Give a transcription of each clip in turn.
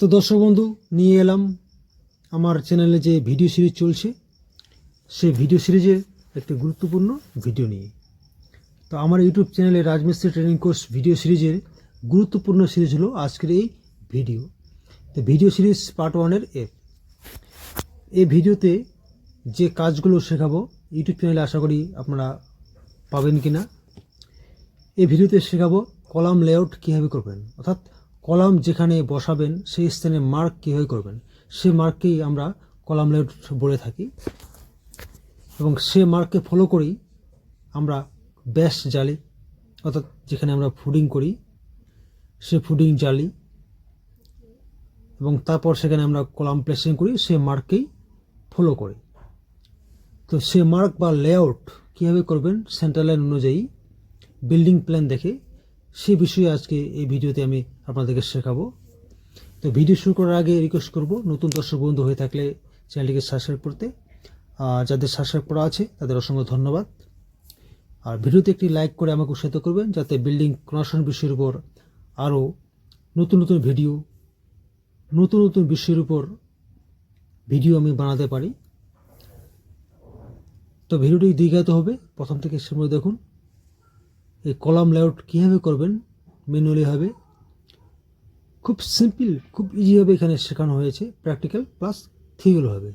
তো দর্শক বন্ধু, নিয়ে এলাম আমার চ্যানেলে যে ভিডিও সিরিজ চলছে। সেই ভিডিও সিরিজের একটি গুরুত্বপূর্ণ ভিডিও নিয়ে। তো আমার ইউটিউব চ্যানেলে রাজমিস্ত্রি ট্রেনিং কোর্স ভিডিও সিরিজের গুরুত্বপূর্ণ সিরিজ হলো আজকের এই ভিডিও তো ভিডিও সিরিজ পার্ট ওয়ানের এফ এই ভিডিওতে যে কাজগুলো শেখাবো ইউটিউব চ্যানেলে আশা করি আপনারা পাবেন কি না এই ভিডিওতে শেখাবো, কলাম লেআউট কীভাবে করবেন। অর্থাৎ কলাম যেখানে বসাবেন, সেই স্থানে মার্ক কীভাবে করবেন? সে মার্ককেই আমরা কলাম লেআউট বলে থাকি। এবং সে মার্ককে ফলো করেই আমরা ব্যাস জালি, অর্থাৎ যেখানে আমরা ফুডিং করি, সে ফুডিং জালি, এবং তারপর সেখানে আমরা কলাম প্লেসিং করি, সে মার্ককেই ফলো করি। তো সে মার্ক বা লেআউট কীভাবে করবেন সেন্ট্রাল লাইন অনুযায়ী বিল্ডিং প্ল্যান দেখে সে বিষয়ে আজকে এই ভিডিওতে আমি আপনাদেরকে শেখাবো। তো ভিডিও শুরু করার আগে রিকোয়েস্ট করব, নতুন দর্শক বন্ধু হয়ে থাকলে চ্যানেলটিকে সাবস্ক্রাইব করতে। আর যাদের সাবস্ক্রাইব করা আছে, তাদের অসংখ্য ধন্যবাদ। আর ভিডিওতে একটি লাইক করে আমাকে উৎসাহিত করবেন, যাতে বিল্ডিং কনস্ট্রাকশন বিষয়ের উপর আরও নতুন নতুন ভিডিও নতুন নতুন বিষয়ের উপর ভিডিও আমি বানাতে পারি। তো ভিডিওটি দীর্ঘায়িত হবে। প্রথম থেকে সময় দেখুন। এই কলাম লেআউট কীভাবে করবেন? ম্যানুয়ালি হবে। খুব সিম্পল খুব ইজিভাবে এখানে শেখানো হয়েছে। প্র্যাকটিক্যাল প্লাস থিওরি হবে।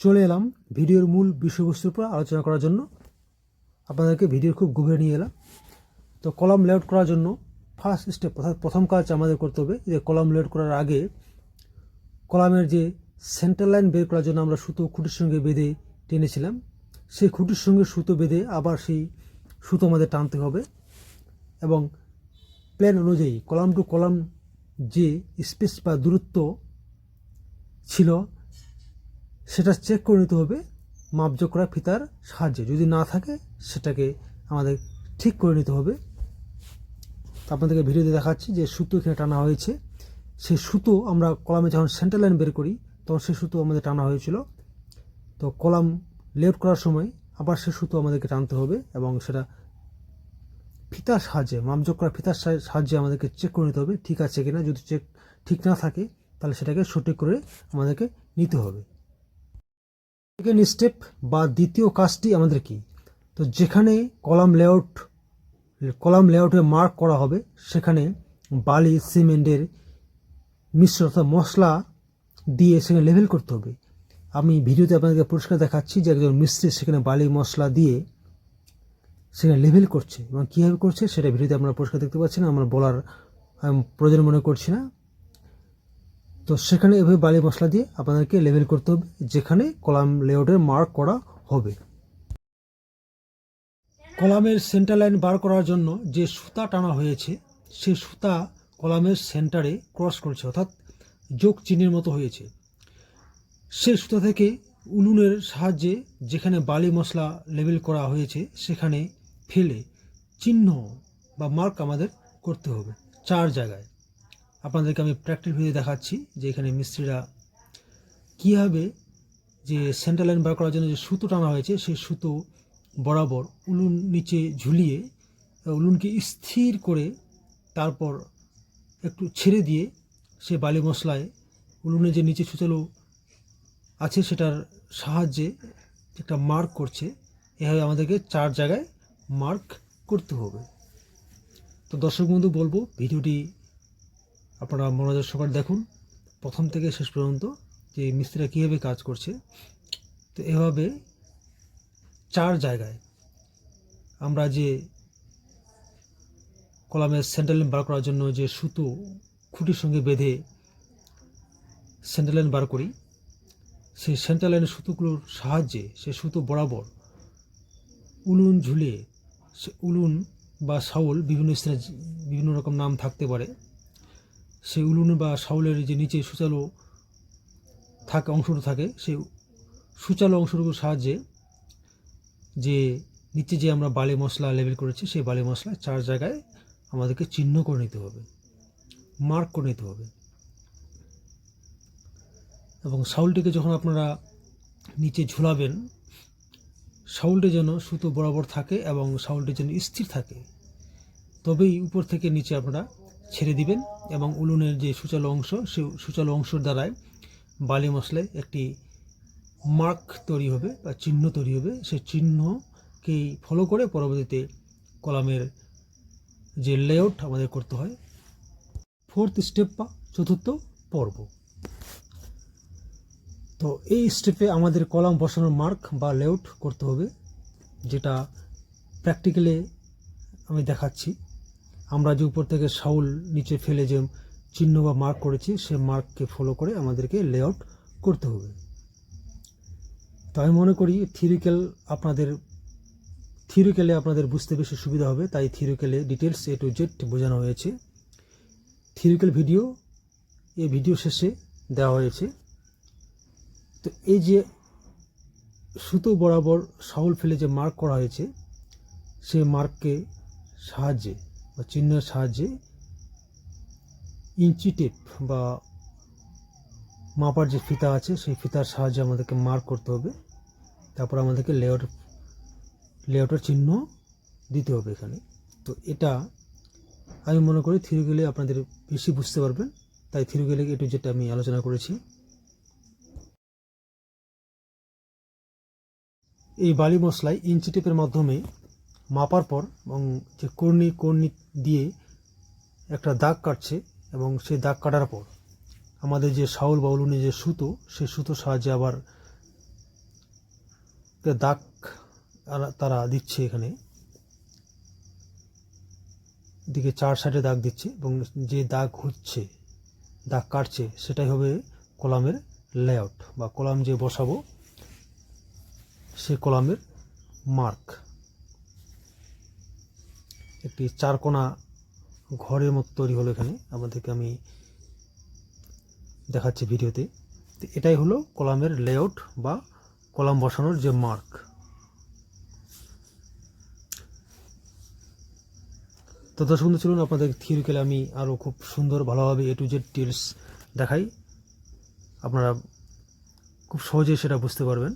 চলে এলাম ভিডিওর মূল বিষয়বস্তুর উপর আলোচনা করার জন্য। আপনাদেরকে ভিডিওর খুব গভীরে নিয়ে এলাম। তো কলাম লেআউট করার জন্য ফার্স্ট স্টেপ অর্থাৎ প্রথম কাজ আমাদের করতে হবে যে কলাম লেআউট করার আগে কলামের যে সেন্টার লাইন বের করার জন্য আমরা সুতো খুঁটির সঙ্গে বেঁধে টেনেছিলাম, সেই খুঁটির সঙ্গে সুতো বেঁধে আবার সেই সুতো আমাদের টানতে হবে এবং প্ল্যান অনুযায়ী কলাম টু কলাম যে স্পেস বা দূরত্ব ছিল, সেটা চেক করে নিতে হবে মাপযোগ করা ফিতার সাহায্যে। যদি না থাকে, সেটাকে আমাদের ঠিক করে নিতে হবে। আপনাদেরকে ভিডিওতে দেখাচ্ছি যে সুতো এখানে টানা হয়েছে। সেই সুতো আমরা কলামে যখন সেন্টার লাইন বের করি, তখন সেই সুতো আমাদের টানা হয়েছিল। তো কলাম লেআউট করার সময় আবার সে সুতো আমাদেরকে টানতে হবে এবং সেটা ফিতার সাহায্যে মাপযোগ করা ফিতার সা- সাহায্যে আমাদেরকে চেক করে নিতে হবে, ঠিক আছে কিনা। যদি চেক ঠিক না থাকে, তাহলে সেটাকে সঠিক করে আমাদেরকে নিতে হবে। সেকেন্ড স্টেপ বা দ্বিতীয় কাজটি আমাদের কি? তো যেখানে কলাম লেআউট কলাম লেআউটে মার্ক করা হবে, সেখানে বালি সিমেন্টের মিশ্র অর্থাৎ মশলা দিয়ে সেখানে লেভেল করতে হবে। আমি ভিডিওতে আপনাদেরকে পরিষ্কার দেখাচ্ছি যে একজন মিস্ত্রি সেখানে বালি মশলা দিয়ে সেখানে লেভেল করছে এবং কীভাবে করছে সেটা ভিডিওতে আপনারা পরিষ্কার দেখতে পাচ্ছেন, আমরা বলার প্রয়োজন মনে করছি না। তো সেখানে এভাবে বালি মশলা দিয়ে আপনাদেরকে লেভেল করতে হবে, যেখানে কলাম লেআউটের মার্ক করা হবে। কলামের সেন্টার লাইন বার করার জন্য যে সুতা টানা হয়েছে, সেই সুতা কলামের সেন্টারে ক্রস করেছে, অর্থাৎ যোগ চিহ্নের মতো হয়েছে। সেই সুতা থেকে উলুনের সাহায্যে যেখানে বালি মশলা লেবেল করা হয়েছে, সেখানে ফেলে চিহ্ন বা মার্ক আমাদের করতে হবে চার জায়গায়। আপনাদেরকে আমি প্র্যাকটিস ভিডিও দেখাচ্ছি, যে এখানে মিস্ত্রিরা কীভাবে যে সেন্টার লাইন বার করার জন্য যে সুতো টানা হয়েছে সেই সুতো বরাবর উলুন নিচে ঝুলিয়ে, উলুনকে স্থির করে তারপর একটু ছেড়ে দিয়ে সে বালি মশলায় উলুনে যে নিচে সুচালো আছে সেটার সাহায্যে একটা মার্ক করছে। এভাবে আমাদেরকে চার জায়গায় মার্ক করতে হবে। তো দর্শক বন্ধু, বলব ভিডিওটি আপনারা মনোযোগ সহকারে দেখুন। প্রথম থেকে শেষ পর্যন্ত যে মিস্ত্রিরা কীভাবে কাজ করছে, তো এভাবে চার জায়গায় আমরা যে কলামের লাইন বার করার জন্য যে সুতো খুঁটির সঙ্গে বেঁধে লাইন বার করি, সেই সেন্টার লাইনের সুতোগুলোর সাহায্যে সে সুতো বরাবর উলুন ঝুলে সে উলুন বা শাউল বিভিন্ন স্থানে বিভিন্ন রকম নাম থাকতে পারে। সেই উলুন বা শাউলের যে নিচে সুচালো থাকে অংশটা থাকে সেই সুচালো অংশটুকুর সাহায্যে যে নিচে যে আমরা বালি মশলা লেবেল করেছি, সেই বালি মশলা চার জায়গায় আমাদেরকে চিহ্ন করে নিতে হবে মার্ক করে নিতে হবে। এবং শাউলটিকে যখন আপনারা নিচে ঝুলাবেন শাউলটি যেন সুতো বরাবর থাকে এবং শাউলটি যেন স্থির থাকে, তবেই উপর থেকে নিচে আপনারা ছেড়ে দিবেন এবং উলুনের যে সূচালো অংশ, সে সূচালো অংশের দ্বারাই বালি মশলায় একটি মার্ক তৈরি হবে বা চিহ্ন তৈরি হবে। সে চিহ্নকেই ফলো করে পরবর্তীতে কলামের যে লেআউট আমাদের করতে হয় ফোর্থ স্টেপ বা চতুর্থ পর্ব। তো এই স্টেপে আমাদের কলাম বসানোর মার্ক বা লেআউট করতে হবে, যেটা প্র্যাকটিক্যালে আমি দেখাচ্ছি। আমরা যে উপর থেকে শাউল নিচে ফেলে যে চিহ্ন বা মার্ক করেছি, সে মার্ককে ফলো করে আমাদেরকে লেআউট করতে হবে। তো আমি মনে করি থিরিক্যাল আপনাদের থিওরিক্যালে আপনাদের বুঝতে বেশি সুবিধা হবে, তাই থিওরিক্যালে ডিটেলস এ টু জেড বোঝানো হয়েছে। থিওরিক্যাল ভিডিও এই ভিডিও শেষে দেওয়া হয়েছে। তো এই যে সুতো বরাবর শাউল ফেলে যে মার্ক করা হয়েছে, সেই মার্ককে সাহায্যে বা চিহ্নের সাহায্যে ইঞ্চি টেপ বা মাপার যে ফিতা আছে, সেই ফিতার সাহায্যে আমাদেরকে মার্ক করতে হবে। তারপর আমাদেরকে লেআউট লেআউটের চিহ্ন দিতে হবে এখানে। তো এটা আমি মনে করি থিওরিক্যালি আপনাদের বেশি বুঝতে পারবেন। তাই থিওরিক্যালি একটু যেটা আমি আলোচনা করেছি। এই বালি মশলায় ইঞ্চি টেপের মাধ্যমে মাপার পর এবং যে কর্নি কর্নি দিয়ে একটা দাগ কাটছে এবং সেই দাগ কাটার পর আমাদের যে শাউল বা উলুনে যে সুতো, সেই সুতোর সাহায্যে আবার দাগ তারা দিচ্ছে এখানে। দিকে চার সাইডে দাগ দিচ্ছে এবং যে দাগ হচ্ছে, দাগ কাটছে, সেটাই হবে কলামের লেআউট বা কলাম যে বসাবো, সে কলামের মার্ক একটি চারকোনা ঘরের মতো তৈরি হলো এখানে, আমাদেরকে আমি দেখাচ্ছি ভিডিওতে। তো এটাই হলো কলামের লেআউট বা কলাম বসানোর যে মার্ক তো দর্শক বন্ধু, চলুন আপনাদের থিওরিক্যালে আমি আরও খুব সুন্দর, ভালোভাবে এ টু জেড ডিটেলস দেখাই। আপনারা খুব সহজে সেটা বুঝতে পারবেন।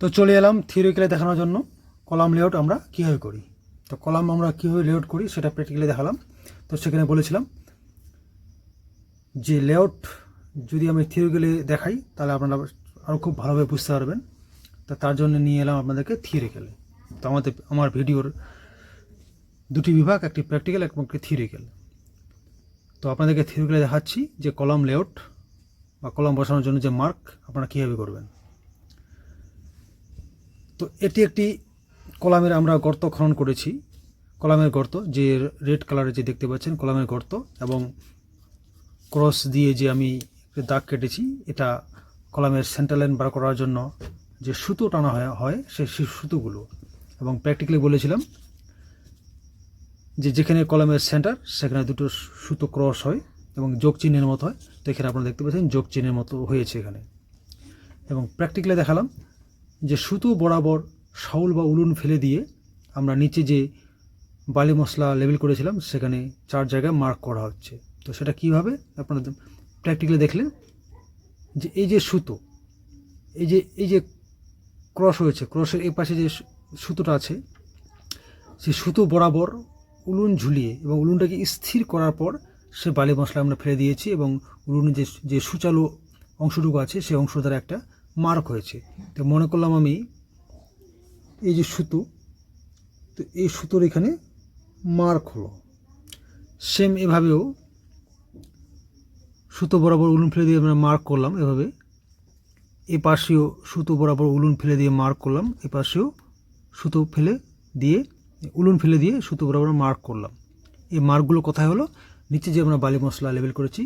তো চলে এলাম থিওরিক্যালে দেখানোর জন্য। কলাম লেআউট আমরা কীভাবে করি? তো কলাম আমরা কীভাবে লেআউট করি সেটা প্র্যাকটিক্যালি দেখালাম। তো সেখানে বলেছিলাম যে লেআউট যদি আমি থিওরিক্যালি দেখাই, তাহলে আপনারা আরও খুব ভালোভাবে বুঝতে পারবেন। তো তার জন্য নিয়ে এলাম আপনাদেরকে থিওরিক্যালে তো আমাদের আমার ভিডিওর দুটি বিভাগ, একটি প্র্যাকটিক্যাল এবং একটি থিওরিক্যাল তো আপনাদেরকে থিওরিক্যালে দেখাচ্ছি যে কলাম লেআউট বা কলাম বসানোর জন্য যে মার্ক আপনারা কীভাবে করবেন। তো এটি একটি কলামের আমরা গর্ত খনন করেছি। কলামের গর্ত, যে রেড কালারের যে দেখতে পাচ্ছেন, কলামের গর্ত এবং ক্রস দিয়ে যে আমি দাগ কেটেছি, এটা কলামের সেন্টার লাইন বার করার জন্য যে সুতো টানা হয় সেই সুতোগুলো। এবং প্র্যাকটিক্যালি বলেছিলাম যে যেখানে কলমের সেন্টার সেখানে দুটো সুতো ক্রস হয় এবং যোগ চিহ্নের মতো হয়। তো এখানে আপনারা দেখতে পাচ্ছেন যোগ চিহ্নের মতো হয়েছে এখানে। এবং প্র্যাকটিক্যালি দেখালাম যে সুতো বরাবর শাউল বা উলুন ফেলে দিয়ে আমরা নিচে যে বালি মশলা লেবেল করেছিলাম, সেখানে চার জায়গায় মার্ক করা হচ্ছে। তো সেটা কীভাবে? আপনারা প্র্যাকটিক্যালি দেখলেন যে এই যে সুতো, এই যে এই যে ক্রস হয়েছে ক্রসের এই পাশে যে সুতোটা আছে। সে সুতো বরাবর উলুন ঝুলিয়ে এবং উলুনটাকে স্থির করার পর সে বালি মশলা আমরা ফেলে দিয়েছি এবং উলুনের যে যে সুচালো অংশটুকু আছে সেই অংশ দ্বারা একটা মার্ক হয়েছে। তো মনে করলাম আমি এই যে সুতো, তো এই সুতোর এখানে মার্ক হলো। সেম এভাবেও সুতো বরাবর উলুন ফেলে দিয়ে আমরা মার্ক করলাম এভাবে। এ পাশেও সুতো বরাবর উলুন ফেলে দিয়ে মার্ক করলাম এ পাশেও সুতো ফেলে দিয়ে, উলুন ফেলে দিয়ে সুতো বরাবর মার্ক করলাম। এই মার্কগুলো কোথায় হলো? নিচে যে আমরা বালি মশলা লেবেল করেছি,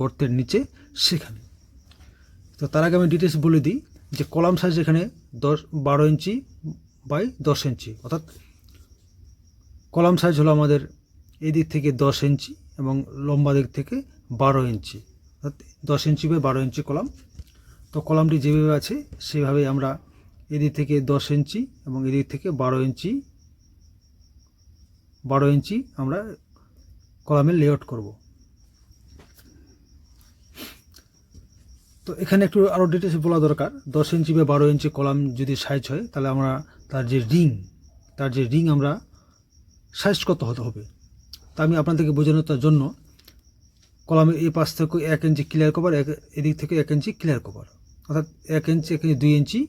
গর্তের নিচে, সেখানে। তো তার আগে আমি ডিটেলস বলে দিই যে কলাম সাইজ এখানে দশ, বারো ইঞ্চি বাই দশ ইঞ্চি। অর্থাৎ কলাম সাইজ হলো আমাদের এই দিক থেকে দশ ইঞ্চি এবং লম্বা দিক থেকে বারো ইঞ্চি। অর্থাৎ দশ ইঞ্চি বাই বারো ইঞ্চি কলাম। তো কলামটি যেভাবে আছে সেভাবে আমরা এদিক থেকে দশ ইঞ্চি এবং এদিক থেকে বারো ইঞ্চি বারো ইঞ্চি আমরা কলামের লেআউট করব। তো এখানে একটু আরও ডিটেলস বলা দরকার। দশ ইঞ্চি বা বারো ইঞ্চি কলাম যদি সাইজ হয়, তাহলে আমরা তার যে রিং তার যে রিং আমরা সাইজ কত হতে হবে? তা আমি আপনাদেরকে বোঝানোর জন্য কলামের এই পাশ থেকে এক ইঞ্চি ক্লিয়ার কভার এক এদিক থেকে এক ইঞ্চি ক্লিয়ার কভার অর্থাৎ এক ইঞ্চি এক ইঞ্চি, দুই ইঞ্চি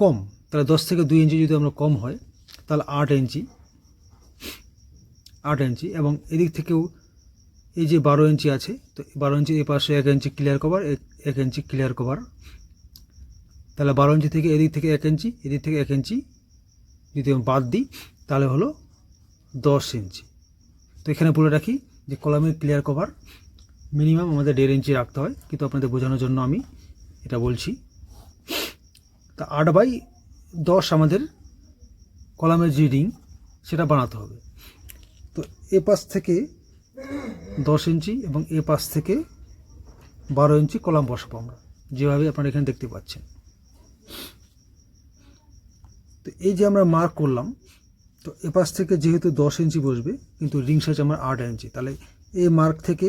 কম, তাহলে দশ থেকে দুই ইঞ্চি যদি আমরা কম হয়, তাহলে আট ইঞ্চি আট ইঞ্চি এবং এদিক থেকেও এই যে বারো ইঞ্চি আছে, তো বারো ইঞ্চি এই পাশে এক ইঞ্চি ক্লিয়ার কভার এক ইঞ্চি ক্লিয়ার কভার তাহলে বারো ইঞ্চি থেকে এদিক থেকে এক ইঞ্চি এদিক থেকে এক ইঞ্চি যদি আমি বাদ দিই, তাহলে হলো দশ ইঞ্চি তো এখানে বলে রাখি যে কলামের ক্লিয়ার কভার মিনিমাম আমাদের দেড় ইঞ্চি রাখতে হয়, কিন্তু আপনাদের বোঝানোর জন্য আমি এটা বলছি। তা আট বাই দশ আমাদের কলামের যে রিং, সেটা বানাতে হবে। তো এ পাশ থেকে দশ ইঞ্চি এবং এ পাশ থেকে বারো ইঞ্চি কলাম বসাবো আমরা, যেভাবে আপনারা এখানে দেখতে পাচ্ছেন। তো এই যে আমরা মার্ক করলাম, তো এ পাশ থেকে যেহেতু দশ ইঞ্চি বসবে, কিন্তু রিং সাইজ আমার আট ইঞ্চি, তাহলে এই মার্ক থেকে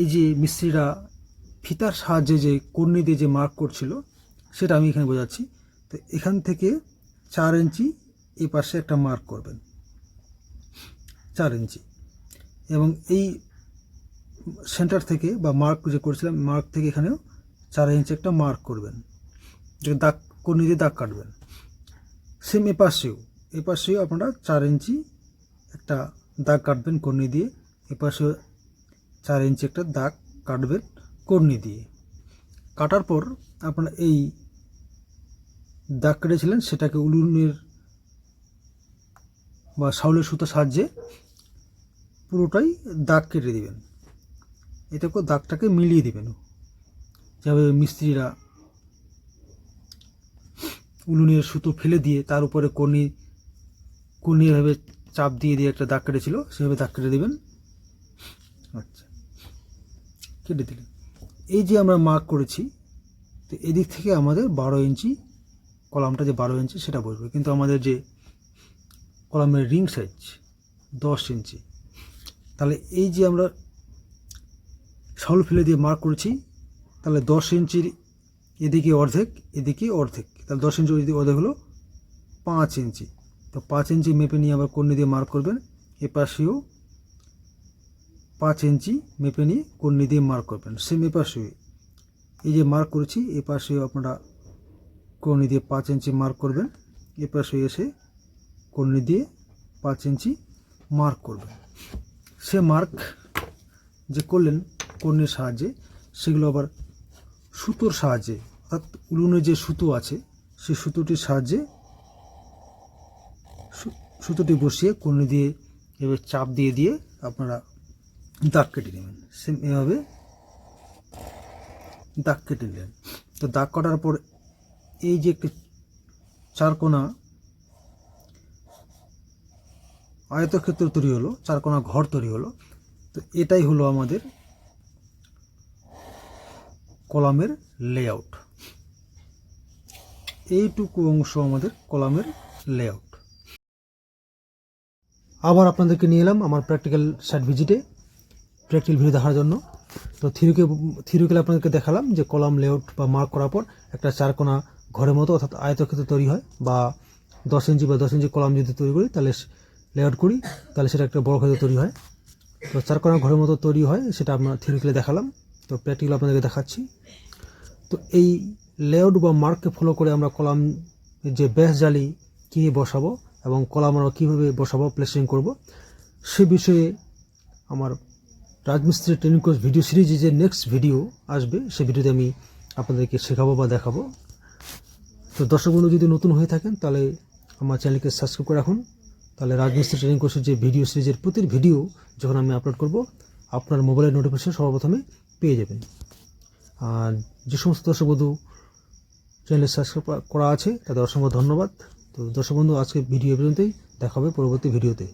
এই যে মিস্ত্রিরা ফিতার সাহায্যে যে কর্নি দিয়ে যে মার্ক করছিল সেটা আমি এখানে বোঝাচ্ছি। তো এখান থেকে চার ইঞ্চি এই পাশে একটা মার্ক করবেন। চার ইঞ্চি। এবং এই সেন্টার থেকে বা মার্ক যে করেছিলাম মার্ক থেকে এখানেও চার ইঞ্চি একটা মার্ক করবেন। যে দাগ কর্নি দিয়ে দাগ কাটবেন। সেম এ পাশেও এ পাশেও আপনারা চার ইঞ্চি একটা দাগ কাটবেন কর্নি দিয়ে। এ পাশেও চার ইঞ্চি একটা দাগ কাটবেন কর্নি দিয়ে। কাটার পর আপনারা এই দাগ কেটেছিলেন, সেটাকে উলুনের বা শাউলের সুতো সাহায্যে পুরোটাই দাগ কেটে দিবেন। এতে করে দাগটাকে মিলিয়ে দিবেন। যেভাবে মিস্ত্রিরা উলুনের সুতো ফেলে দিয়ে তার উপরে কর্নি কর্নি এভাবে চাপ দিয়ে দিয়ে একটা দাগ কেটেছিল, সেভাবে দাগ কেটে দেবেন। আচ্ছা কেটে দিলেন। এই যে আমরা মার্ক করেছি, তো এদিক থেকে আমাদের বারো ইঞ্চি কলামটা যে বারো ইঞ্চি সেটা বসবে। কিন্তু আমাদের যে কলামের রিং সাইজ দশ ইঞ্চি তাহলে এই যে আমরা শাউল ফেলে দিয়ে মার্ক করেছি, তাহলে দশ ইঞ্চির এদিকে অর্ধেক এদিকে অর্ধেক। তাহলে দশ ইঞ্চি এদিকে অর্ধেক হলো পাঁচ ইঞ্চি তো পাঁচ ইঞ্চি মেপে নিয়ে আবার কর্নি দিয়ে মার্ক করবেন, এ পাশেও পাঁচ ইঞ্চি মেপে নিয়ে কর্নি দিয়ে মার্ক করবেন সেম এ পাশেও। এই যে মার্ক করেছি, এ পাশেও আপনারা কর্নি দিয়ে পাঁচ ইঞ্চি মার্ক করবেন। এ পাশে এসে কর্নি দিয়ে পাঁচ ইঞ্চি মার্ক করবেন। সে মার্ক যে করলেন কর্নির সাহায্যে, সেগুলো আবার সুতোর সাহায্যে, অর্থাৎ উলুনের যে সুতো আছে সেই সুতোটির সাহায্যে সুতোটি বসিয়ে কর্নি দিয়ে এভাবে চাপ দিয়ে দিয়ে আপনারা দাগ কেটে নেবেন। সেম এভাবে দাগ কেটে নিলেন তো দাগ কাটার পর এই যে একটি চারকোনা, আয়তক্ষেত্র তৈরি হলো, চারকোনা ঘর তৈরি হলো। তো এটাই হলো আমাদের কলামের লেআউট এইটুকু অংশ আমাদের কলামের লেআউট আবার আপনাদেরকে নিয়ে এলাম আমার প্র্যাকটিক্যাল সাইট ভিজিটে প্র্যাকটিক্যাল ভিডিও দেখার জন্য। তো থিরুকে থিরুকেল আপনাদেরকে দেখালাম যে কলাম লেআউট বা মার্ক করার পর একটা চারকোনা ঘরের মতো অর্থাৎ আয়তক্ষেত্র তৈরি হয় বা দশ ইঞ্চি বা দশ ইঞ্চি কলাম যদি তৈরি করি, তাহলে লেআউট করি, তাহলে সেটা একটা বড় ক্ষেত্র তৈরি হয়। তো চারকোনা ঘরের মতো তৈরি হয়, সেটা আপনার থিরুকেলে দেখালাম। তো প্র্যাকটিক্যাল আপনাদেরকে দেখাচ্ছি। তো এই লেআউট বা মার্ককে ফলো করে আমরা কলাম যে ব্যাস জালি কী বসাবো এবং কলাম আমরা কীভাবে বসাবো প্লেসিং করব, সে বিষয়ে আমার রাজমিস্ত্রি ট্রেনিং কোর্স ভিডিও সিরিজে যে নেক্সট ভিডিও আসবে, সে ভিডিওতে আমি আপনাদেরকে শেখাবো বা দেখাবো। তো দর্শক বন্ধু, যদি নতুন হয়ে থাকেন, তাহলে আমার চ্যানেলকে সাবস্ক্রাইব করে রাখুন। তাহলে রাজমিস্ত্রি ট্রেনিং কোর্সের যে ভিডিও সিরিজের প্রতিটি ভিডিও যখন আমি আপলোড করব, আপনার মোবাইলের নোটিফিকেশন সর্বপ্রথমে পেয়ে যাবেন। আর যে সমস্ত দর্শক বন্ধু চ্যানেলে সাবস্ক্রাইব করা আছে, তাদের অসংখ্য ধন্যবাদ। তো দর্শক বন্ধু আজকে ভিডিও পর্যন্তই। দেখা হবে পরবর্তী ভিডিওতে